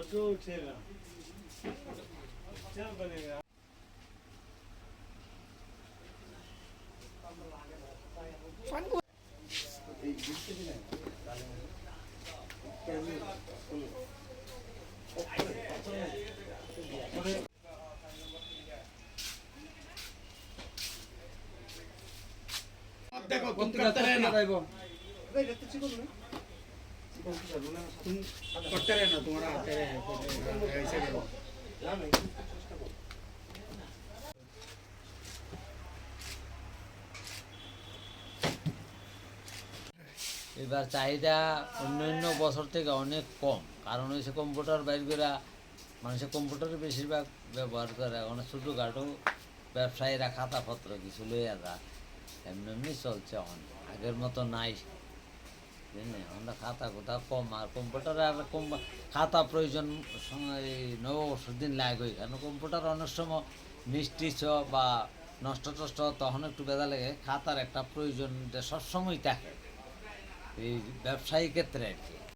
Photo उठेगा क्या बनेगा দেখো কোন করতে না করতে না তোমার হাতে এবার চাহিদা অন্যান্য বছর থেকে অনেক কম। কারণ হয়েছে কম্পিউটার বাইর করে মানুষের কম্পিউটার বেশিরভাগ ব্যবহার করে। অনেক ছোটোখাটো ব্যবসায়ীরা খাতাপত্র কিছু লইয়া যা। এমনি এমনি চলছে এখন। আগের মতো নাই। আমরা খাতা কোথা কম আর কম্পিউটারে আর কম খাতা প্রয়োজন এই নববর্ষের দিন লাগবে কারণ কম্পিউটার অনেক সময় মিষ্টি ছ বা নষ্ট টষ্ট তখন একটু বেদা লাগে, খাতার একটা প্রয়োজন সবসময় থাকে। এই ব্যবসায়ী ক্ষেত্রে আর কি।